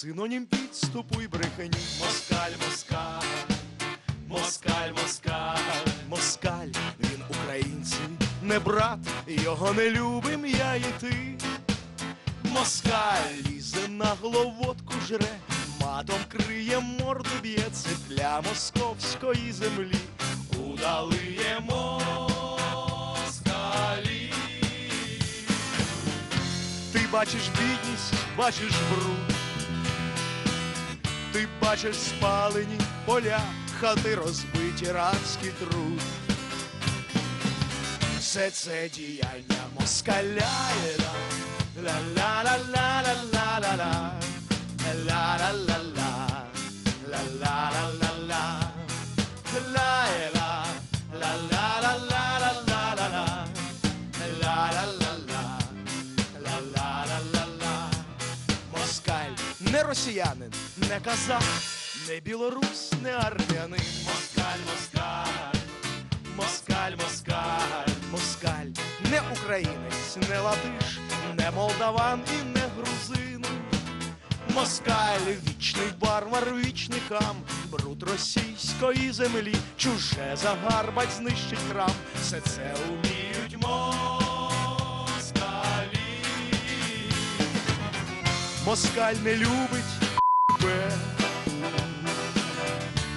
синонім підступу й брехані. Москаль, москаль, москаль, москаль, москаль, він українців, не брат, його не любим я і ти. Москаль лізе на головодку жре, матом криє морду б'є, це для московської землі. Удалиє москалі. Ти бачиш бідність, бачиш бруд. Ти бачиш спалені поля, хати розбиті рабський труд. Все це діяння москаля. Ла-ла-ла-ла-ла-ла-ла-ла. Ла-ла-ла-ла. Ла-ла-ла-ла-ла. Не росіянин, не казах, не білорус, не армянин. Москаль, москаль, москаль, москаль, москаль, не українець, не латиш, не молдаван і не грузин. Москаль, вічний варвар, вічний хам, бруд російської землі, чуже загарбать, знищить храм, все це уміють москалі. Москаль не любить тебе.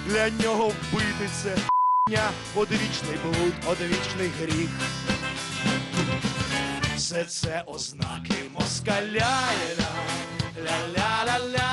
Для нього вбити це одвічний блуд, одвічний гріх. Все це ознаки москаля. Ля-ля-ля-ля-ля-ля-ля-ля.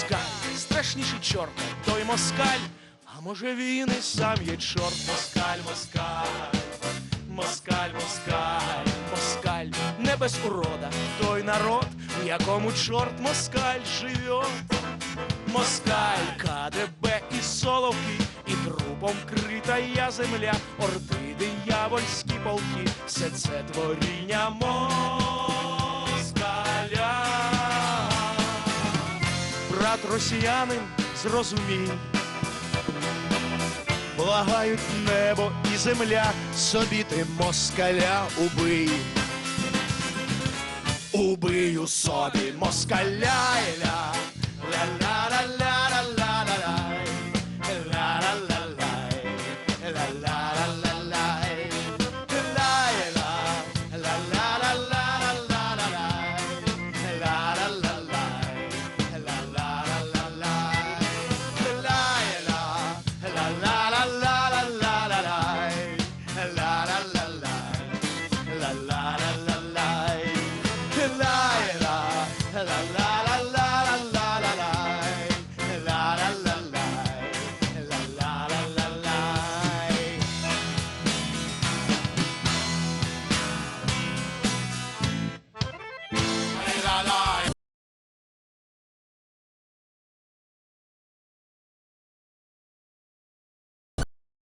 Москаль, страшніший чорта, той москаль. А може він і сам є чорт, москаль, москаль, москаль, москаль, москаль, не без урода, той народ, в якому чорт москаль живе. Москаль, КДБ і соловки, і трупом крита я земля, орди диявольські полки, все це творіння москаля. Росіянин, зрозумій, благають небо і земля, собі ти москаля убий. Убию собі москаля, ля, La la.